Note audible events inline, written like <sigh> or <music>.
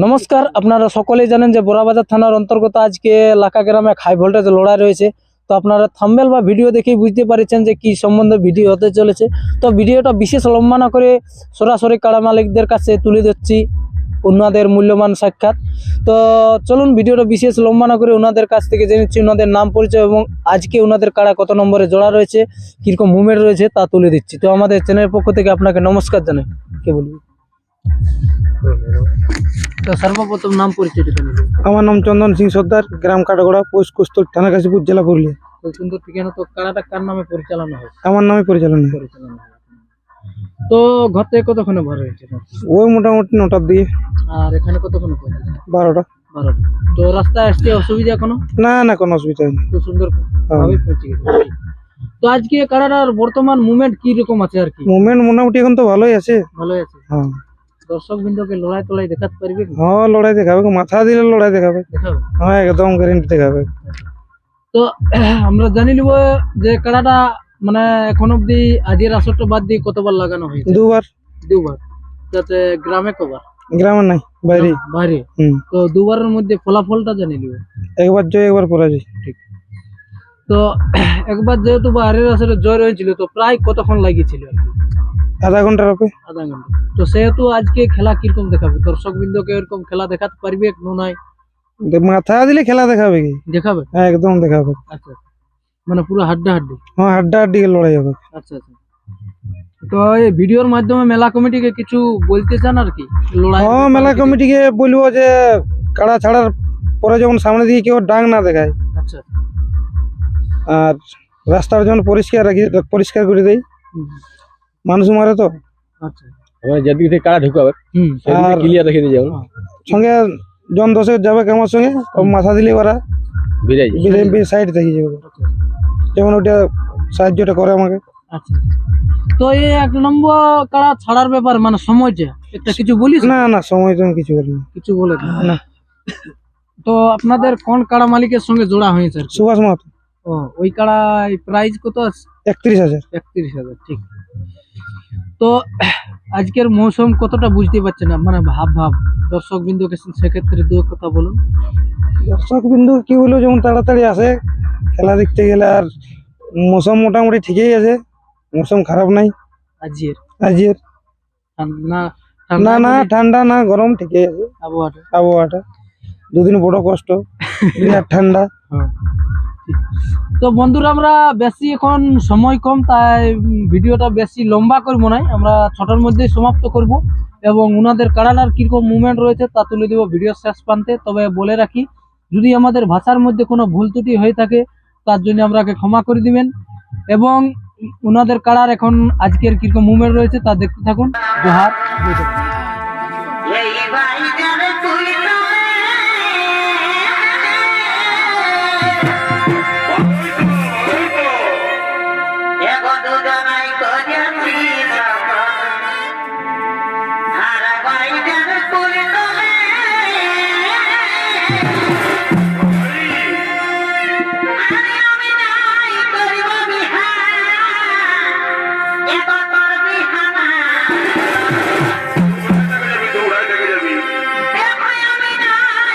নমস্কার, আপনারা সকলেই জানেন যে বোরাবাজার থানার অন্তর্গত আজকে লাকা গ্রামে হাই ভোল্টেজ লড়াই রয়েছে। তো আপনারা থাম্বেল বা ভিডিও দেখেই বুঝতে পারছেন যে কি সম্বন্ধে ভিডিও হতে চলেছে। তো ভিডিওটা বিশেষ লম্বা না করে সরাসরি কাড়া মালিকদের কাছে তুলে দিচ্ছি ওনাদের মূল্যবান সাক্ষাৎ। তো চলুন ভিডিওটা বিশেষ লম্বা না করে ওনাদের কাছ থেকে জেনেছি ওনাদের নাম পরিচয় এবং আজকে ওনাদের কাড়া কত নম্বরে জোড়া রয়েছে, কীরকম মুভমেন্ট রয়েছে তা তুলে দিচ্ছি। তো আমাদের চ্যানেলের পক্ষ থেকে আপনাকে নমস্কার জানাই। কে বলবি? সর্বপ্রথম নাম দিন। আমার নাম চন্দন সিং সর্দার গ্রাম কাটাগড়া পোস্ট কুস্তর থানা কাশীপুর জেলা পুরুলিয়া। সুন্দর ঠিকানা তো কারাটা কার নামে পরিচালনা হয়? আমার নামে পরিচালনা পরিচালনা তো ঘর থেকে কতক্ষণে ভর হয়েছে? ওই মোটামুটি নটার দিয়ে আর এখানে কতক্ষণে বারোটা। বারোটা। তো রাস্তায় আসতে অসুবিধা কোনো? না না কোনো অসুবিধা নেই। খুব সুন্দর ভাবে পৌঁছে গেছে। তো আজকে কারাটার বর্তমান মুভমেন্ট কি রকম আছে আর কি? মুভমেন্ট মোটামুটি এখন তো ভালোই আছে। ভালোই আছে? হ্যাঁ। দর্শক বিন্দুকে লড়াই টড়াই দেখাতে পারবে কি? হ্যাঁ লড়াই দেখাবে মাথা দিলে লড়াই দেখাবে। দেখাবে? হ্যাঁ একদম গ্যারেন্টি দেখাবে। তো <clears throat> আমরা জানি নিব যে কারাটা মানে এখন অব্দি আজের আসরটা বাদ দিয়ে কতবার লাগানো হয়েছে? দুবার। দুবার। যাতে গ্রামে কবার? গ্রামে নাই বাইরে। বাইরে? হুম। তো দুবারের মধ্যে ফলাফলটা জানি নিব একবার জয় একবার পরাজয়। তো একবার যেহেতু বাইরের আসরে জয় হয়েছিল তো প্রায় কতক্ষণ লাগিয়েছিল? আধা ঘণ্টার উপরে? আধা ঘণ্টা। তো সেহেতু আজকে খেলা কীরকম দেখাবে? দর্শক বিন্দুকে এরকম খেলা দেখাতে পারবে নো নাই মাথা দিলে খেলা দেখাবে কি? দেখাবে? হ্যাঁ একদম দেখাবে। আচ্ছা আচ্ছা। মানে পুরো হাড্ডা হাড্ডি হ্যাঁ হাড্ডা হাড্ডি লড়াই হবে আচ্ছা আচ্ছা। তো এই ভিডিওর মাধ্যমে মেলা কমিটিকে কিছু বলতে চান আর কি? লড়াই হ্যাঁ মেলা কমিটিকে বলব যে কাড়া ছাড়ার পরে যখন সামনে দিয়ে কেউ ডাং না দেখায় আর রাস্তার যখন পরিষ্কার রাখি পরিষ্কার করে দেয় মানুষ মারে তো। আচ্ছা। এবার যেদিক থেকে কারা ঢুকাবে আর হুম ক্লিয়ার রেখে দিয়ে সঙ্গে জন দশেক যাবে আমার সঙ্গে মাথা দিলে ওরা সাইড থেকে যাবে। যেমন ওটা সাহায্যটা করে আমাকে। আচ্ছা। তো এই এক নম্বর কারা ছাড়ার ব্যাপার মানে সময়টা একটা কিছু বলিস? না না সময় তো কিছু করি না কিছু বলে না। তো আপনাদের কোন কাড়া মালিকের সঙ্গে জোড়া হয়েছে সুভাষ মাহাতো। ও ওই কাড়ায় প্রাইস কত আছে? একত্রিশ হাজার। একত্রিশ হাজার ঠিক। তো আজকের মৌসুম কতটা বুঝতে পারছেন না মানে ভাব ভাব। দর্শক বিন্দুকে সেক্ষেত্রে দু কথা বলুন। দর্শক বিন্দু কি বলব যেমন তাড়াতাড়ি আসে খেলা দেখতে গেলে আর মৌসুম মোটামুটি ঠিকই আছে। মৌসুম খারাপ নাই। আজকের? আজের না না না ঠান্ডা না গরম ঠিকই আছে। আবহাওয়াটা? আবহাওয়াটা। দুদিন বড় কষ্ট ঠান্ডা। হ্যাঁ। তো বন্ধুরা, আমরা বেশি এখন সময় কম, তাই ভিডিওটা বেশি লম্বা করব নাই। আমরা ছটার মধ্যেই সমাপ্ত করব এবং ওনাদের কারানার কীরকম মুভমেন্ট রয়েছে তা তুলে দেবো ভিডিও শেষ প্রান্তে। তবে বলে রাখি, যদি আমাদের ভাষার মধ্যে কোনো ভুল ত্রুটি হয়ে থাকে, তার জন্য আমরাকে ক্ষমা করে দিবেন। এবং ওনাদের কারার এখন আজকের কীরকম মুভমেন্ট রয়েছে তা দেখতে থাকুন। জোহার।